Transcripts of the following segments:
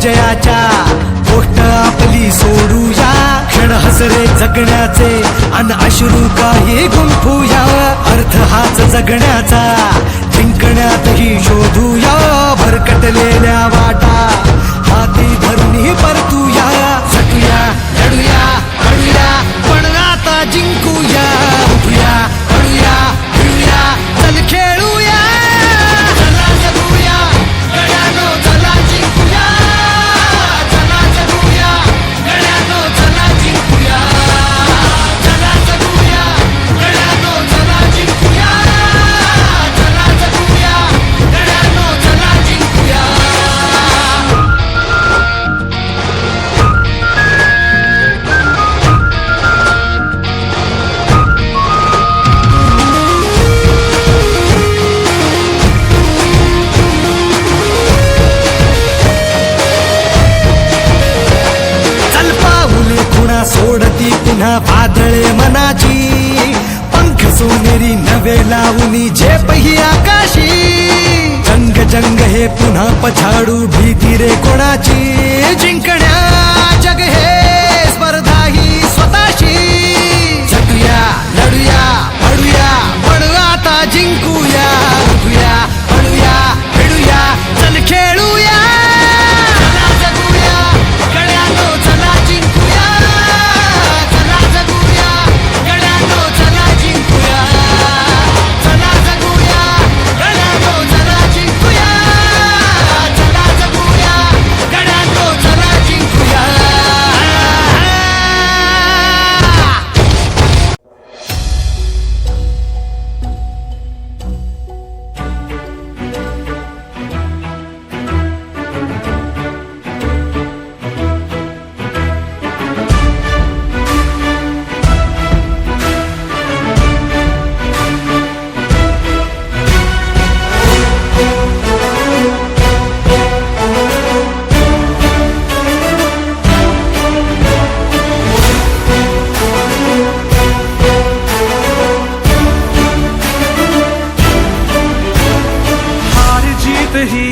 विजयाच्या गोष्ट आपली सोडूया. क्षण हसरे जगण्याचे अन अश्रू काही गुंफूया. अर्थ हाच जगण्याचा. भरती पुन्हा वादळे मनाची. पंख सोनेरी नवे लावणी झेपही आकाशी. जंग जंग हे पुन्हा पछाडू भीती रे कोणाची. जिंकण्या जग हे स्पर्धा ही स्वतःशी. झटूया लढूया.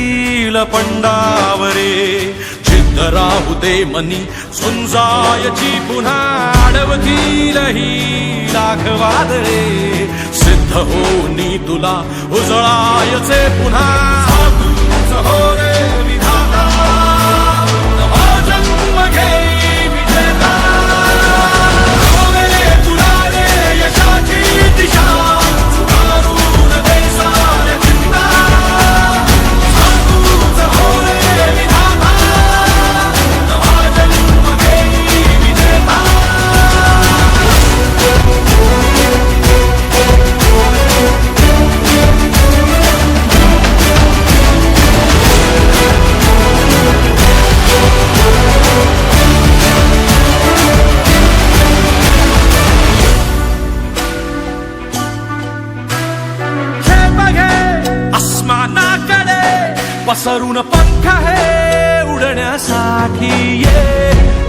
येतील पंडावरे चित्त राहू दे मनी सुंजायची पुन्हा अडवतील ही राखवादरे सिद्ध होनी तुला उजळायचे पुन्हा. पसरून पंख हे उडण्यासाठी ये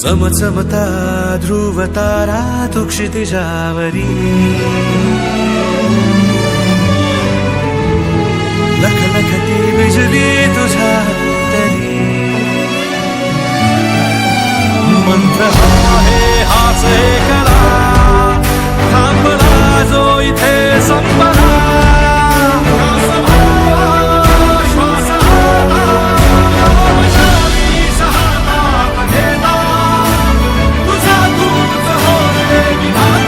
समचमता ध्रुवतारा तु क्षितिजावरी लखलखती बिजली तुझा तरी। मन्त्र